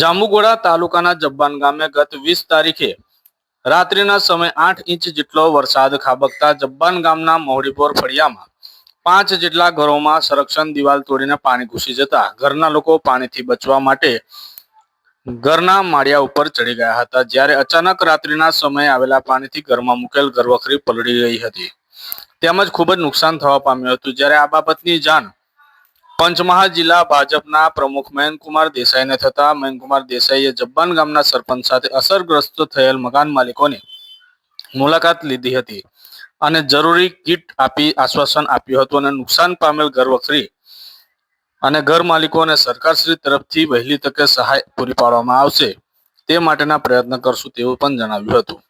જાંબુગોડા તાલુકાના જબ્બાન ગામે ગત વીસ તારીખે રાત્રિના સમયે આઠ ઇંચ જેટલો વરસાદ ખાબકતા જબ્બાન ગામના મહોડીપોર ફળિયામાં પાંચ જેટલા ઘરોમાં સંરક્ષણ દિવાલ તોડીને પાણી ઘૂસી જતા ઘરના લોકો પાણીથી બચવા માટે ઘરના માળિયા ઉપર ચડી ગયા હતા. જ્યારે અચાનક રાત્રિના સમયે આવેલા પાણીથી ઘરમાં મુકેલ ઘરવખરી પલળી ગઈ હતી. તેમજ ખૂબ જ નુકસાન થવા પામ્યું હતું. જ્યારે આ બાબતની જાણ પંચમહાલ જિલ્લા ભાજપના પ્રમુખ મયંકુમાર દેસાઈને થતા મયંકુમાર દેસાઈએ જબ્બાન ગામના સરપંચ સાથે અસરગ્રસ્ત થયેલ મકાન માલિકોની મુલાકાત લીધી હતી અને જરૂરી કીટ આપી આશ્વાસન આપ્યું હતું અને નુકસાન પામેલ ઘર વખરી અને ઘર માલિકોને સરકારશ્રી તરફથી વહેલી તકે સહાય પૂરી પાડવામાં આવશે તે માટેના પ્રયત્ન કરશું તેવું પણ જણાવ્યું હતું.